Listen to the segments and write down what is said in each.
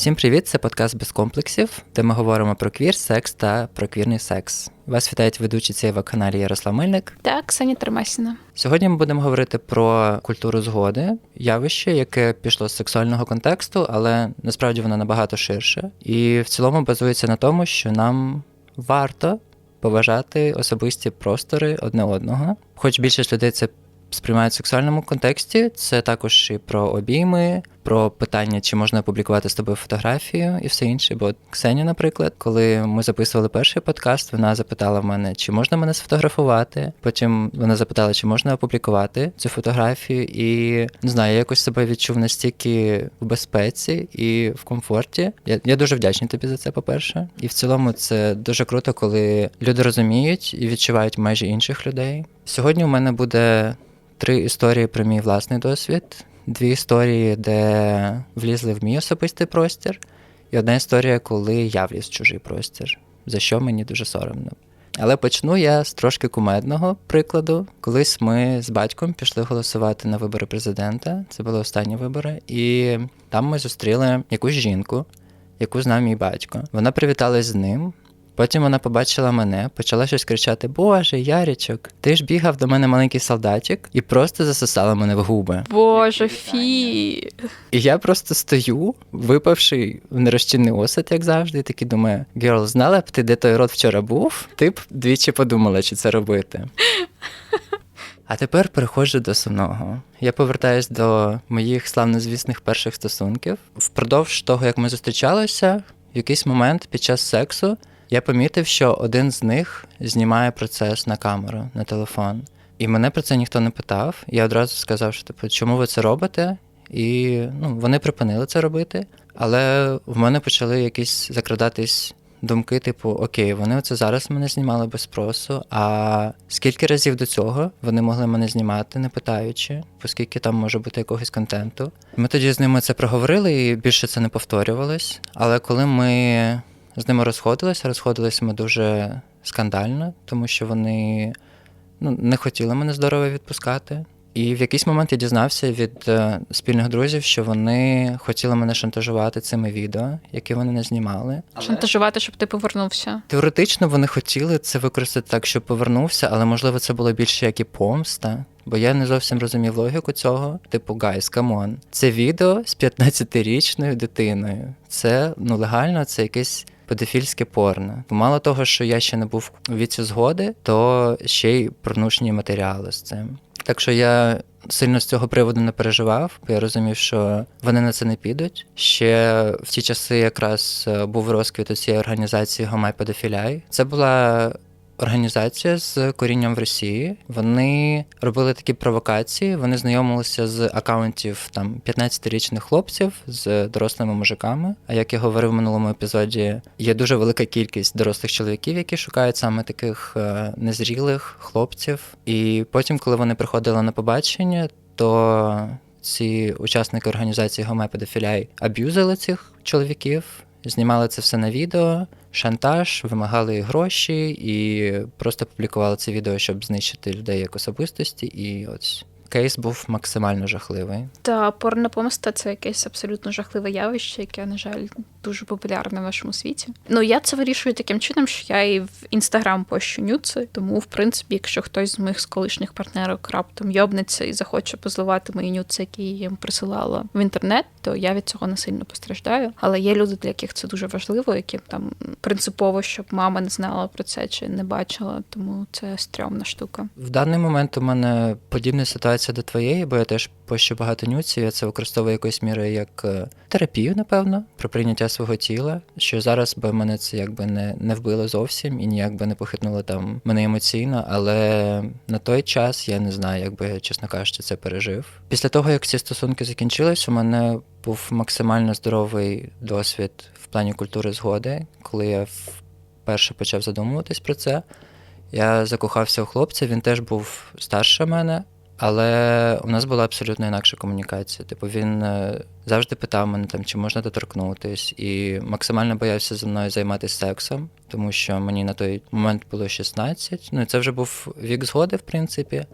Всім привіт! Це подкаст без комплексів, де ми говоримо про квір, секс та про квірний секс. Вас вітають ведучі цієї каналі Ярослав Мельник. та Ксенія Термасіна. Сьогодні ми будемо говорити про культуру згоди, явище, яке пішло з сексуального контексту, але насправді воно набагато ширше. І в цілому базується на тому, що нам варто поважати особисті простори одне одного. Хоч більшість людей це сприймають в сексуальному контексті, це також і про обійми, про питання, чи можна опублікувати з тобою фотографію і все інше. Бо Ксенія, наприклад, коли ми записували перший подкаст, вона запитала в мене, чи можна мене сфотографувати. Потім вона запитала, чи можна опублікувати цю фотографію, і не знаю, я якось себе відчув настільки в безпеці і в комфорті. Я, я дуже вдячний тобі за це, по-перше. І в цілому це дуже круто, коли люди розуміють і відчувають майже інших людей. Сьогодні у мене буде три історії про мій власний досвід, дві історії, де влізли в мій особистий простір, і одна історія, коли я вліз в чужий простір, за що мені дуже соромно. Але почну я з трошки кумедного прикладу. Колись ми з батьком пішли голосувати на вибори президента. Це були останні вибори, і там ми зустріли якусь жінку, яку знав мій батько. Вона привіталась з ним. Потім вона побачила мене, почала щось кричати: Боже, Ярічок, ти ж бігав до мене маленький солдатик і просто засосала мене в губи. Боже, фі. І я просто стою, випавши в нерозчинний осад, як завжди, і такий думаю: Герл, знала б ти, де той рот вчора був? Ти б двічі подумала, чи це робити. А тепер переходжу до сумного. Я повертаюсь до моїх славнозвісних перших стосунків. Впродовж того, як ми зустрічалися, в якийсь момент під час сексу я помітив, що один з них знімає процес на камеру, на телефон. І мене про це ніхто не питав. Я одразу сказав, що типу, чому ви це робите? І ну, вони припинили це робити. Але в мене почали якісь закрадатись думки, типу, окей, вони це зараз мене знімали без спросу. А скільки разів до цього вони могли мене знімати, не питаючи, оскільки там може бути якогось контенту. Ми тоді з ними це проговорили і більше це не повторювалось. Але коли ми з ними розходилися, розходилися ми дуже скандально, тому що вони ну, не хотіли мене здорово відпускати. І в якийсь момент я дізнався від е, спільних друзів, що вони хотіли мене шантажувати цими відео, які вони не знімали. Шантажувати, щоб ти повернувся. Теоретично вони хотіли це використати так, щоб повернувся, але можливо це було більше як і помста. Бо я не зовсім розумів логіку цього. Типу, гайс, камон. Це відео з 15-річною дитиною. Це ну легально, це якесь педофільське порно. Мало того, що я ще не був у віці згоди, то ще й пронушні матеріали з цим. Так що я сильно з цього приводу не переживав, бо я розумів, що вони на це не підуть. Ще в ті часи якраз е, був розквіт у цієї організації Гомай Педофіляй. Це була організація з корінням в Росії. Вони робили такі провокації. Вони знайомилися з акаунтів там 15-річних хлопців з дорослими мужиками. А як я говорив в минулому епізоді, є дуже велика кількість дорослих чоловіків, які шукають саме таких е, незрілих хлопців. І потім, коли вони приходили на побачення, то ці учасники організації Гомепедофіляй аб'юзили цих чоловіків, знімали це все на відео шантаж, вимагали гроші і просто публікували це відео, щоб знищити людей як особистості. І ось кейс був максимально жахливий. Та порнопомста це якесь абсолютно жахливе явище, яке, на жаль, дуже популярне в нашому світі. Ну я це вирішую таким чином, що я і в інстаграм пощу нюци, тому, в принципі, якщо хтось з моїх з колишніх партнерок раптом йобнеться і захоче позливати мої нюци, які я їм присилала в інтернет, то я від цього не сильно постраждаю. Але є люди, для яких це дуже важливо, яким там принципово, щоб мама не знала про це чи не бачила, тому це стрьомна штука. В даний момент у мене подібна ситуація до твоєї, бо я теж пощу багато нюців, я це використовую якоюсь мірою як е, терапію, напевно, про прийняття свого тіла. Що зараз би мене це якби не не вбило зовсім і ніяк би не похитнуло там мене емоційно, але на той час я не знаю, як би, чесно кажучи, це пережив. Після того, як ці стосунки закінчились, у мене був максимально здоровий досвід в плані культури згоди, коли я вперше почав задумуватись про це. Я закохався у хлопця, він теж був старше мене, але у нас була абсолютно інакша комунікація. Типу, він е, завжди питав мене, там, чи можна доторкнутись, і максимально боявся зі мною займатися сексом, тому що мені на той момент було 16. Ну і це вже був вік згоди, в принципі.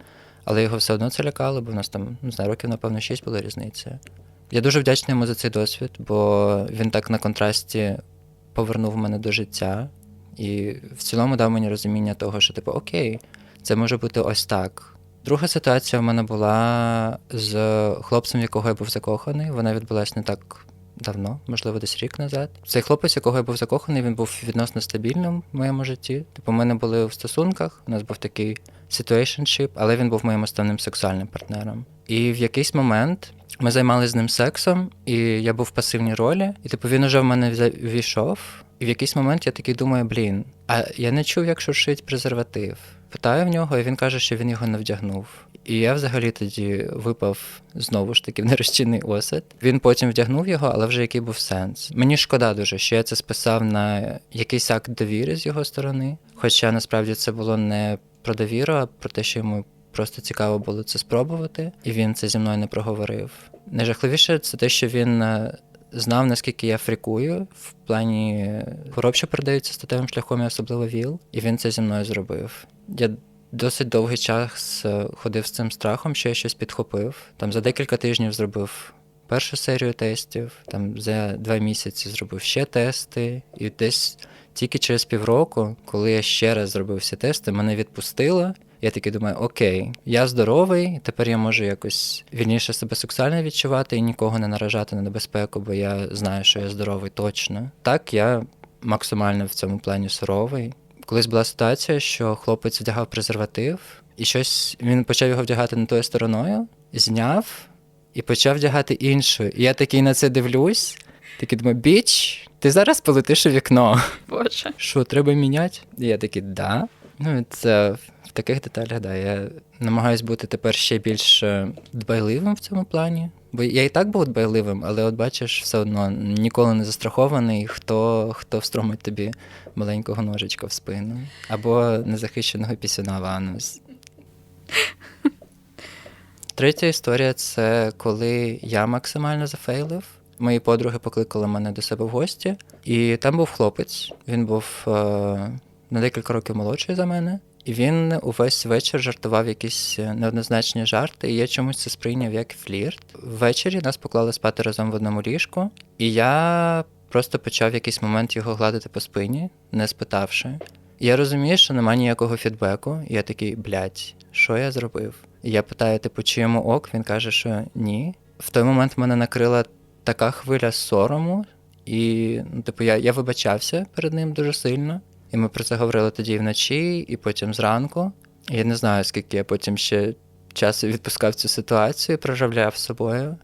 але його все одно це лякало, бо в нас там, не знаю, років, напевно, 6 була різниця. Я дуже вдячний йому за цей досвід, бо він так на контрасті повернув мене до життя і в цілому дав мені розуміння того, що, типу, окей, це може бути ось так. Друга ситуація в мене була з хлопцем, якого я був закоханий. Вона відбулася не так давно, можливо, десь рік назад. Цей хлопець, якого я був закоханий, він був відносно стабільним в моєму житті. Типу, ми не були в стосунках, у нас був такий situationship, але він був моїм основним сексуальним партнером. І в якийсь момент ми займалися з ним сексом, і я був в пасивній ролі, і типу він уже в мене ввійшов. І в якийсь момент я такий думаю, блін, а я не чув, як шуршить презерватив. Питаю в нього, і він каже, що він його не вдягнув. І я взагалі тоді випав знову ж таки в нерозчинний осад. Він потім вдягнув його, але вже який був сенс. Мені шкода дуже, що я це списав на якийсь акт довіри з його сторони. Хоча насправді це було не про довіру, а про те, що йому просто цікаво було це спробувати, і він це зі мною не проговорив. Найжахливіше це те, що він е, знав, наскільки я фрікую в плані хвороб, що передаються статевим шляхом, і особливо ВІЛ, і він це зі мною зробив. Я досить довгий час е, ходив з цим страхом, що я щось підхопив. Там за декілька тижнів зробив першу серію тестів, там за два місяці зробив ще тести, і десь тільки через півроку, коли я ще раз зробив всі тести, мене відпустило. Я такий думаю, окей, я здоровий, тепер я можу якось вільніше себе сексуально відчувати і нікого не наражати на небезпеку, бо я знаю, що я здоровий точно. Так, я максимально в цьому плані суровий. Колись була ситуація, що хлопець вдягав презерватив, і щось він почав його вдягати не тою стороною, зняв і почав вдягати іншою. І я такий на це дивлюсь, такий думаю, біч, ти зараз полетиш у вікно. Боже. Що, треба міняти? І я такий, да. Ну, це таких деталях, да. Я намагаюсь бути тепер ще більш е, дбайливим в цьому плані. Бо я і так був дбайливим, але от бачиш, все одно ніколи не застрахований, хто, хто встромить тобі маленького ножичка в спину. Або незахищеного пісюна в анус. Третя історія це коли я максимально зафейлив. Мої подруги покликали мене до себе в гості, і там був хлопець. Він був е, на декілька років молодший за мене, і він увесь вечір жартував якісь е, неоднозначні жарти, і я чомусь це сприйняв як флірт. Ввечері нас поклали спати разом в одному ліжку, і я просто почав в якийсь момент його гладити по спині, не спитавши. Я розумію, що немає ніякого фідбеку, я такий, блядь, що я зробив? Я питаю, типу, чи йому ок? Він каже, що ні. В той момент мене накрила така хвиля сорому, і ну, типу, я, я вибачався перед ним дуже сильно. І ми про це говорили тоді вночі, і потім зранку. Я не знаю, скільки я потім ще часу відпускав цю ситуацію, проживляв собою.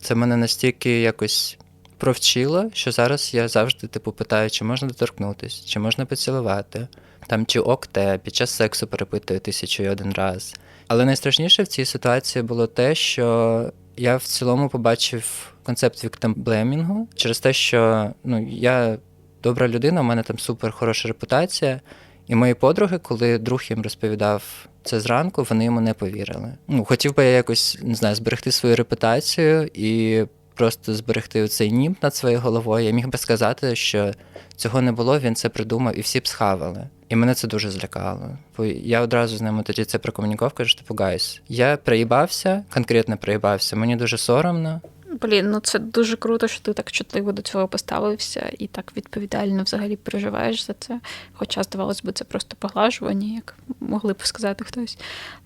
Це мене настільки якось провчило, що зараз я завжди типу питаю, чи можна доторкнутися, чи можна поцілувати, там чи ок те, під час сексу перепитую тисячу і один раз. Але найстрашніше в цій ситуації було те, що я в цілому побачив концепт віктемблемінгу через те, що ну, я добра людина, у мене там супер хороша репутація. І мої подруги, коли друг їм розповідав це зранку, вони йому не повірили. Ну, хотів би я якось не знаю, зберегти свою репутацію і просто зберегти цей німб над своєю головою. Я міг би сказати, що цього не було, він це придумав, і всі б схавали. І мене це дуже злякало. Бо я одразу з ними тоді це прокомунікував, кажу, типу, гайс, я приїбався, конкретно приїбався, мені дуже соромно. Блін, ну це дуже круто, що ти так чутливо до цього поставився і так відповідально взагалі переживаєш за це. Хоча, здавалось би, це просто поглажування, як могли б сказати хтось.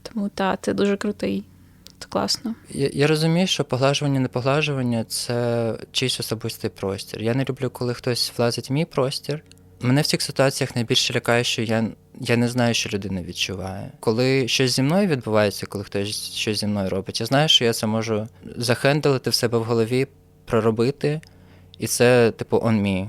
Тому та, ти дуже крутий. Це класно. Я, я розумію, що поглажування, не поглажування це чийсь особистий простір. Я не люблю, коли хтось влазить в мій простір. Мене в цих ситуаціях найбільше лякає, що я, я не знаю, що людина відчуває. Коли щось зі мною відбувається, коли хтось щось зі мною робить, я знаю, що я це можу захендлити в себе в голові, проробити, і це, типу, on me.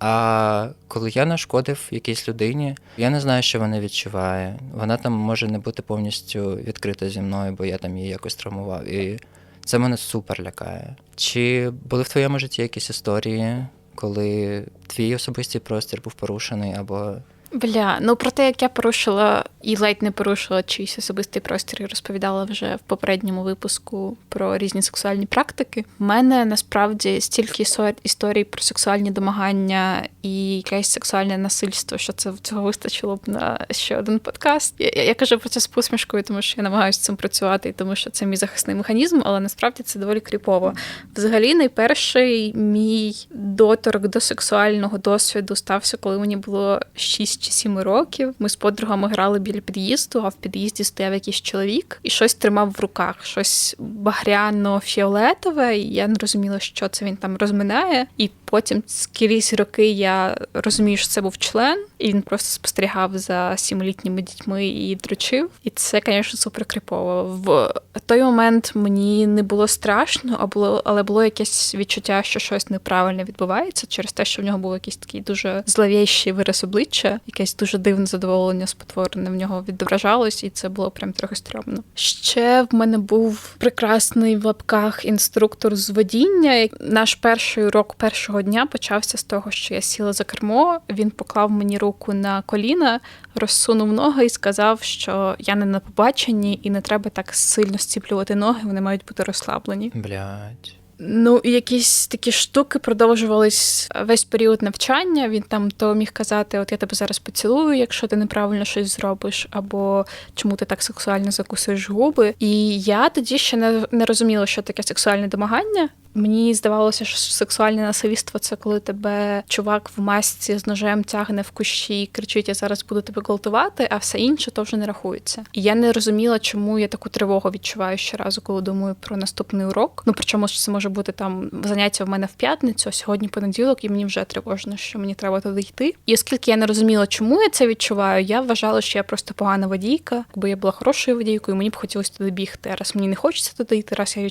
А коли я нашкодив якійсь людині, я не знаю, що вона відчуває. Вона там може не бути повністю відкрита зі мною, бо я там її якось травмував. І це мене супер лякає. Чи були в твоєму житті якісь історії, коли твій особистий простір був порушений, або Бля, ну про те, як я порушила і ледь не порушила чийсь особистий простір, і розповідала вже в попередньому випуску про різні сексуальні практики. У мене насправді стільки істор- історій про сексуальні домагання і якесь сексуальне насильство, що це цього вистачило б на ще один подкаст. Я, я, я кажу про це з посмішкою, тому що я намагаюся цим працювати, і тому що це мій захисний механізм, але насправді це доволі кріпово. Взагалі, найперший мій доторк до сексуального досвіду стався, коли мені було 6 чи сім років. Ми з подругами грали біля під'їзду, а в під'їзді стояв якийсь чоловік і щось тримав в руках, щось багряно-фіолетове. І я не розуміла, що це він там розминає. І потім скрізь роки я розумію, що це був член, і він просто спостерігав за сімилітніми дітьми і дрочив. І це, звісно, супер крипово. В той момент мені не було страшно, а було, але було якесь відчуття, що щось неправильно відбувається через те, що в нього був якийсь такий дуже зловіщий вираз обличчя, якесь дуже дивне задоволення спотворене в нього відображалось, і це було прям трохи стрьомно. Ще в мене був прекрасний в лапках інструктор з водіння. Наш перший урок першого дня почався з того, що я сіла за кермо. Він поклав мені руку на коліна, розсунув ноги і сказав, що я не на побаченні і не треба так сильно стіплювати ноги, вони мають бути розслаблені. Блядь. Ну, і якісь такі штуки продовжувались весь період навчання. Він там то міг казати: От я тебе зараз поцілую, якщо ти неправильно щось зробиш, або чому ти так сексуально закусуєш губи. І я тоді ще не, не розуміла, що таке сексуальне домагання. Мені здавалося, що сексуальне насильство це коли тебе чувак в масці з ножем тягне в кущі і кричить: Я зараз буду тебе гвалтувати, а все інше то вже не рахується. І я не розуміла, чому я таку тривогу відчуваю щоразу, коли думаю про наступний урок. Ну причому це може бути там заняття в мене в п'ятницю, а сьогодні понеділок, і мені вже тривожно, що мені треба туди йти. І оскільки я не розуміла, чому я це відчуваю, я вважала, що я просто погана водійка, бо я була хорошою водійкою, мені б хотілося туди бігти. А Раз мені не хочеться туди йти, раз я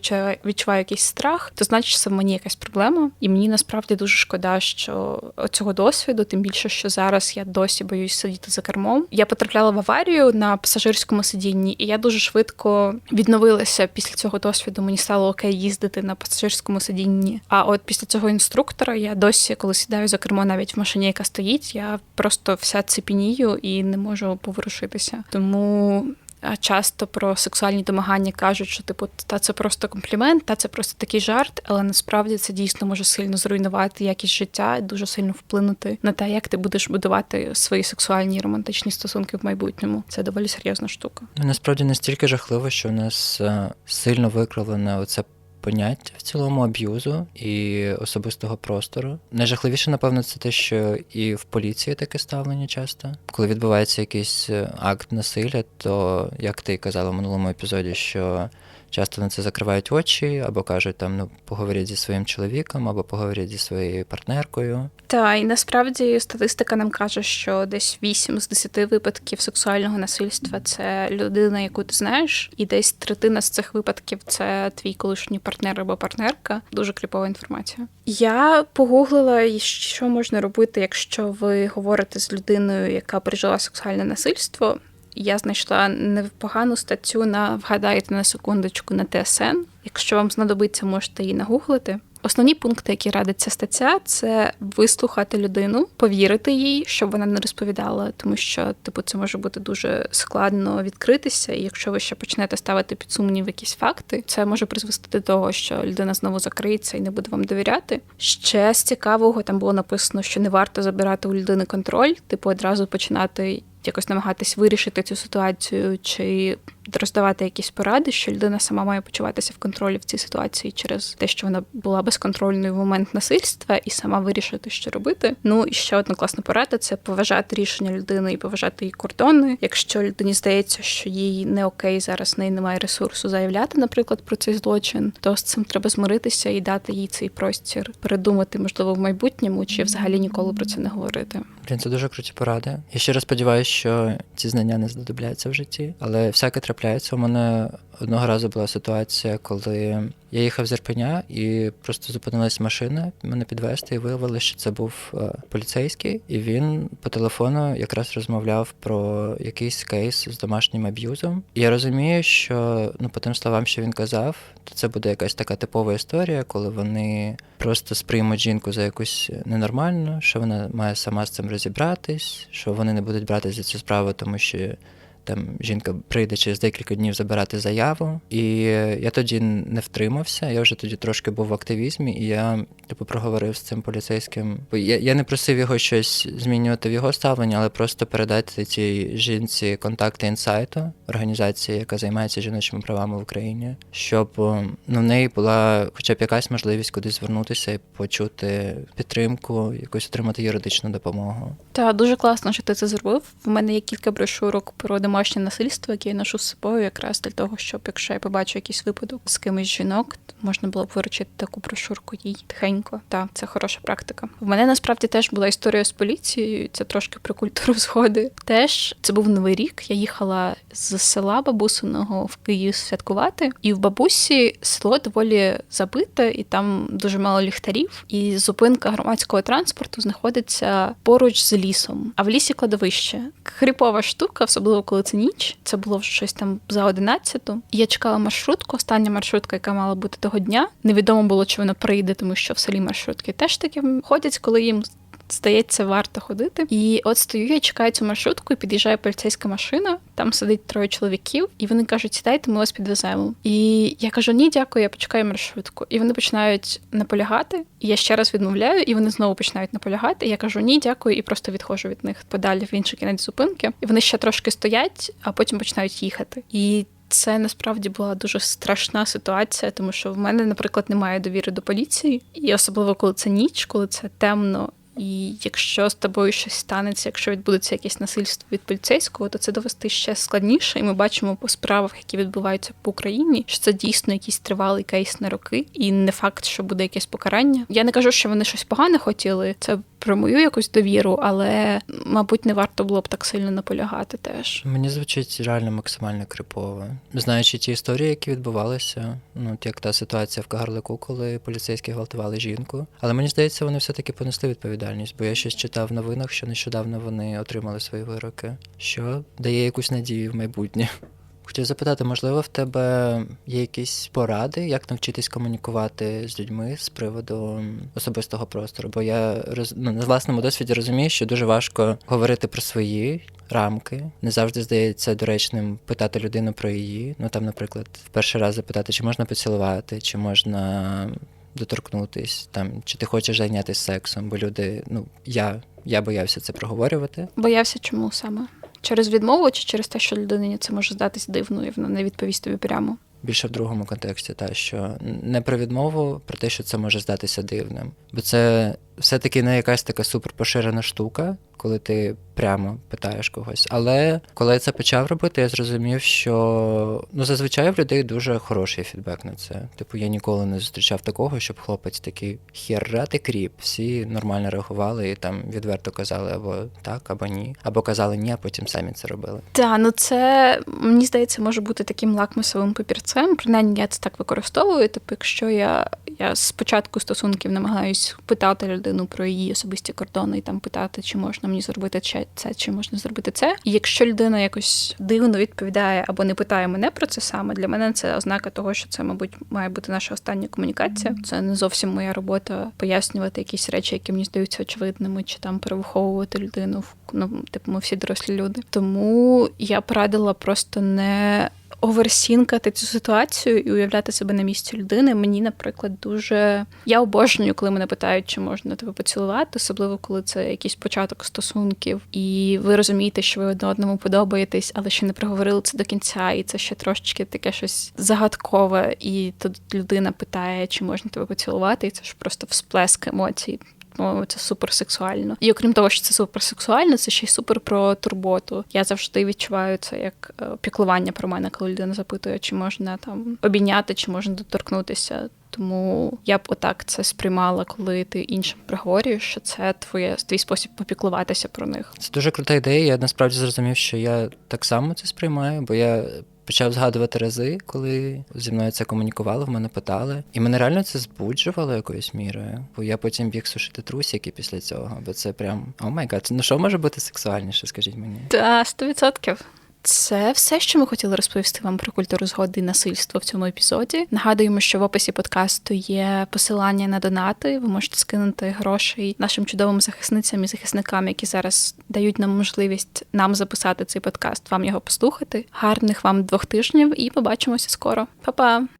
відчуваю якийсь страх, то значить це в мені якась проблема. І мені насправді дуже шкода, що цього досвіду, тим більше, що зараз я досі боюсь сидіти за кермом. Я потрапляла в аварію на пасажирському сидінні, і я дуже швидко відновилася після цього досвіду. Мені стало окей їздити на пасажирському сидінні. А от після цього інструктора я досі, коли сідаю за кермо, навіть в машині, яка стоїть, я просто вся цепенію і не можу поворушитися. Тому. Часто про сексуальні домагання кажуть, що типу та це просто комплімент, та це просто такий жарт, але насправді це дійсно може сильно зруйнувати якість життя і дуже сильно вплинути на те, як ти будеш будувати свої сексуальні і романтичні стосунки в майбутньому. Це доволі серйозна штука. Ну, насправді настільки жахливо, що в нас е, сильно викривлене оце поняття в цілому аб'юзу і особистого простору. Найжахливіше, напевно, це те, що і в поліції таке ставлення часто. Коли відбувається якийсь е, акт насилля, то як ти казала в минулому епізоді, що часто на це закривають очі, або кажуть там ну поговоріть зі своїм чоловіком, або поговоріть зі своєю партнеркою. Та і насправді статистика нам каже, що десь 8 з 10 випадків сексуального насильства це людина, яку ти знаєш, і десь третина з цих випадків це твій колишній партнер або партнерка. Дуже кріпова інформація. Я погуглила, що можна робити, якщо ви говорите з людиною, яка пережила сексуальне насильство. Я знайшла непогану статтю на вгадайте на секундочку на ТСН. Якщо вам знадобиться, можете її нагуглити. Основні пункти, які радить ця стаття, це вислухати людину, повірити їй, щоб вона не розповідала, тому що типу це може бути дуже складно відкритися. І якщо ви ще почнете ставити під сумнів якісь факти, це може призвести до того, що людина знову закриється і не буде вам довіряти. Ще з цікавого там було написано, що не варто забирати у людини контроль, типу одразу починати. Якось намагатись вирішити цю ситуацію чи роздавати якісь поради, що людина сама має почуватися в контролі в цій ситуації через те, що вона була безконтрольною в момент насильства, і сама вирішити, що робити. Ну і ще одна класна порада це поважати рішення людини і поважати її кордони. Якщо людині здається, що їй не окей, зараз неї немає ресурсу заявляти, наприклад, про цей злочин, то з цим треба змиритися і дати їй цей простір, передумати, можливо, в майбутньому чи взагалі ніколи про це не говорити. Блін, це дуже круті поради. Я щиро сподіваюся, що ці знання не знадобляться в житті, але всяке трапляється. У мене одного разу була ситуація, коли я їхав з Ірпеня і просто зупинилась машина мене підвести, і виявилося, що це був е, поліцейський, і він по телефону якраз розмовляв про якийсь кейс з домашнім аб'юзом. І я розумію, що ну по тим словам, що він казав, то це буде якась така типова історія, коли вони просто сприймуть жінку за якусь ненормальну, що вона має сама з цим розібратись, що вони не будуть брати за цю справу, тому що там жінка прийде через декілька днів забирати заяву. І я тоді не втримався. Я вже тоді трошки був в активізмі, і я типу проговорив з цим поліцейським. Я, я не просив його щось змінювати в його ставленні, але просто передати цій жінці контакти інсайту, організації, яка займається жіночими правами в Україні, щоб ну, в неї була хоча б якась можливість кудись звернутися і почути підтримку, якусь отримати юридичну допомогу. Та дуже класно, що ти це зробив. В мене є кілька брошурок про домашнє насильство, які я ношу з собою, якраз для того, щоб якщо я побачу якийсь випадок з кимось жінок, можна було б виручити таку брошурку їй тихенько. Так, це хороша практика. В мене насправді теж була історія з поліцією. Це трошки про культуру згоди. Теж це був новий рік. Я їхала з села бабусиного в Київ святкувати, і в бабусі село доволі забите, і там дуже мало ліхтарів. І зупинка громадського транспорту знаходиться поруч з лісом, а в лісі кладовище. Хріпова штука, особливо коли це ніч. Це було вже щось там за одинадцяту. Я чекала маршрутку. Остання маршрутка, яка мала бути того дня. Невідомо було, чи вона прийде, тому що в селі маршрутки теж таки ходять, коли їм. Здається, варто ходити. І от стою, я чекаю цю маршрутку, і під'їжджає поліцейська машина. Там сидить троє чоловіків, і вони кажуть: сідайте, ми вас підвеземо. І я кажу: ні, дякую, я почекаю маршрутку. І вони починають наполягати. І я ще раз відмовляю, і вони знову починають наполягати. І я кажу ні, дякую, і просто відходжу від них подалі в інший кінець зупинки. І вони ще трошки стоять, а потім починають їхати. І це насправді була дуже страшна ситуація, тому що в мене, наприклад, немає довіри до поліції, і особливо коли це ніч, коли це темно. І якщо з тобою щось станеться, якщо відбудеться якесь насильство від поліцейського, то це довести ще складніше. І ми бачимо по справах, які відбуваються по Україні, що це дійсно якийсь тривалий кейс на роки, і не факт, що буде якесь покарання. Я не кажу, що вони щось погане хотіли. Це про мою якусь довіру, але мабуть не варто було б так сильно наполягати теж. Мені звучить реально максимально крипово. Знаючи ті історії, які відбувалися, ну як та ситуація в Кагарлику, коли поліцейські гвалтували жінку. Але мені здається, вони все-таки понесли відповідальність, бо я щось читав в новинах, що нещодавно вони отримали свої вироки, що дає якусь надію в майбутнє. Хотів запитати, можливо, в тебе є якісь поради, як навчитись комунікувати з людьми з приводу особистого простору? Бо я роз... ну, на власному досвіді розумію, що дуже важко говорити про свої рамки. Не завжди здається доречним питати людину про її. Ну там, наприклад, в перший раз запитати, чи можна поцілувати, чи можна доторкнутись, там, чи ти хочеш зайнятися сексом, бо люди, ну я, я боявся це проговорювати. Боявся, чому саме? Через відмову чи через те, що людині це може здатись дивно, і вона не відповість тобі прямо. Більше в другому контексті, та що не про відмову, про те, що це може здатися дивним. Бо це все-таки не якась така суперпоширена штука, коли ти прямо питаєш когось. Але коли я це почав робити, я зрозумів, що ну зазвичай в людей дуже хороший фідбек на це. Типу, я ніколи не зустрічав такого, щоб хлопець такий херра ти кріп. Всі нормально реагували і там відверто казали або так, або ні, або казали ні, а потім самі це робили. Так, ну це мені здається, може бути таким лакмусовим папірцем. Принаймні я це так використовую. Типу, якщо я, я з початку стосунків намагаюсь питати людину про її особисті кордони і там питати, чи можна мені зробити це, чи можна зробити це. І якщо людина якось дивно відповідає або не питає мене про це саме, для мене це ознака того, що це, мабуть, має бути наша остання комунікація. Це не зовсім моя робота пояснювати якісь речі, які мені здаються очевидними, чи там перевиховувати людину. Ну, типу, ми всі дорослі люди. Тому я порадила просто не. Оверсінкати цю ситуацію і уявляти себе на місці людини. Мені, наприклад, дуже я обожнюю, коли мене питають, чи можна тебе поцілувати, особливо коли це якийсь початок стосунків, і ви розумієте, що ви одне одному подобаєтесь, але ще не проговорили це до кінця, і це ще трошечки таке щось загадкове. І тут людина питає, чи можна тебе поцілувати, і це ж просто всплеск емоцій по-моєму, це суперсексуально. І окрім того, що це суперсексуально, це ще й супер про турботу. Я завжди відчуваю це як е, піклування про мене, коли людина запитує, чи можна там обійняти, чи можна доторкнутися. Тому я б отак це сприймала, коли ти іншим проговорюєш, що це твоє твій спосіб попіклуватися про них. Це дуже крута ідея. Я насправді зрозумів, що я так само це сприймаю, бо я почав згадувати рази, коли зі мною це комунікували, в мене питали. І мене реально це збуджувало якоюсь мірою. Бо я потім біг сушити трусики після цього, бо це прям о май гад. Ну що може бути сексуальніше, скажіть мені? Та, 100%. Це все, що ми хотіли розповісти вам про культуру згоди і насильство в цьому епізоді. Нагадуємо, що в описі подкасту є посилання на донати. Ви можете скинути грошей нашим чудовим захисницям і захисникам, які зараз дають нам можливість нам записати цей подкаст, вам його послухати. Гарних вам двох тижнів і побачимося скоро. Па-па!